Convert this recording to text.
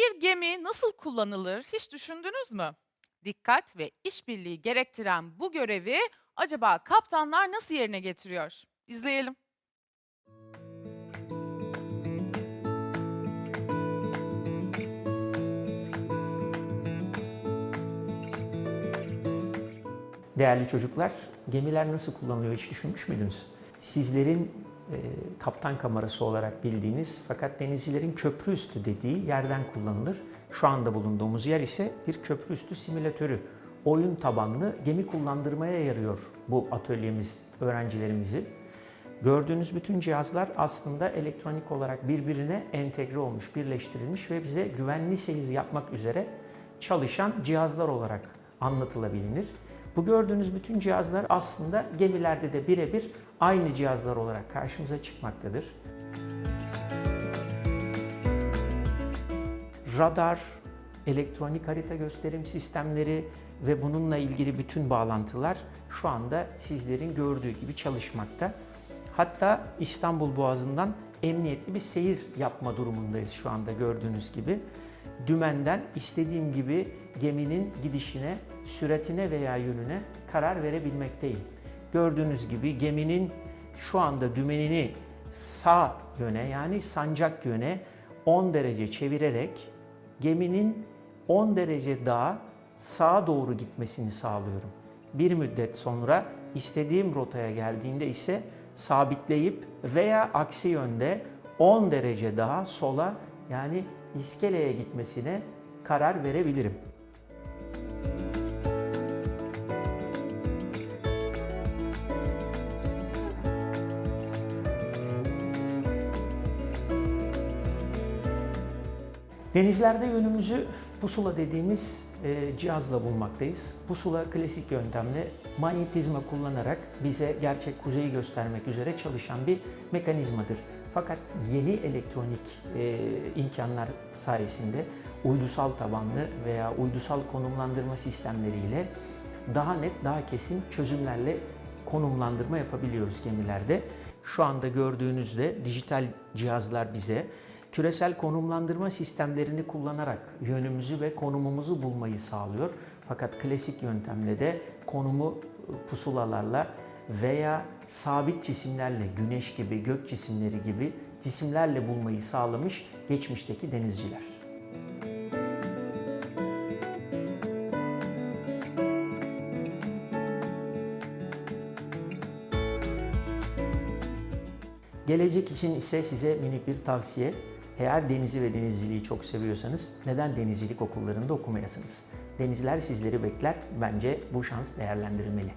Bir gemi nasıl kullanılır hiç düşündünüz mü? Dikkat ve işbirliği gerektiren bu görevi acaba kaptanlar nasıl yerine getiriyor? İzleyelim. Değerli çocuklar, gemiler nasıl kullanılıyor hiç düşünmüş müydünüz? Sizlerin e, kaptan kamerası olarak bildiğiniz fakat denizcilerin köprü üstü dediği yerden kullanılır. Şu anda bulunduğumuz yer ise bir köprü üstü simülatörü. Oyun tabanlı gemi kullandırmaya yarıyor bu atölyemiz öğrencilerimizi. Gördüğünüz bütün cihazlar aslında elektronik olarak birbirine entegre olmuş, birleştirilmiş ve bize güvenli seyir yapmak üzere çalışan cihazlar olarak anlatılabilir. Bu gördüğünüz bütün cihazlar aslında gemilerde de birebir aynı cihazlar olarak karşımıza çıkmaktadır. Radar, elektronik harita gösterim sistemleri ve bununla ilgili bütün bağlantılar şu anda sizlerin gördüğü gibi çalışmakta. Hatta İstanbul Boğazı'ndan emniyetli bir seyir yapma durumundayız şu anda gördüğünüz gibi. Dümenden istediğim gibi geminin gidişine, süratine veya yönüne karar verebilmekteyim. Gördüğünüz gibi geminin şu anda dümenini sağ yöne yani sancak yöne 10 derece çevirerek geminin 10 derece daha sağa doğru gitmesini sağlıyorum. Bir müddet sonra istediğim rotaya geldiğinde ise sabitleyip veya aksi yönde 10 derece daha sola yani iskeleye gitmesine karar verebilirim. Denizlerde yönümüzü pusula dediğimiz e, cihazla bulmaktayız. Pusula klasik yöntemle manyetizma kullanarak bize gerçek kuzeyi göstermek üzere çalışan bir mekanizmadır. Fakat yeni elektronik e, imkanlar sayesinde uydusal tabanlı veya uydusal konumlandırma sistemleriyle daha net, daha kesin çözümlerle konumlandırma yapabiliyoruz gemilerde. Şu anda gördüğünüzde dijital cihazlar bize küresel konumlandırma sistemlerini kullanarak yönümüzü ve konumumuzu bulmayı sağlıyor. Fakat klasik yöntemle de konumu pusulalarla veya sabit cisimlerle, güneş gibi, gök cisimleri gibi cisimlerle bulmayı sağlamış geçmişteki denizciler. Gelecek için ise size minik bir tavsiye. Eğer denizi ve denizciliği çok seviyorsanız neden denizcilik okullarında okumayasınız? Denizler sizleri bekler. Bence bu şans değerlendirilmeli.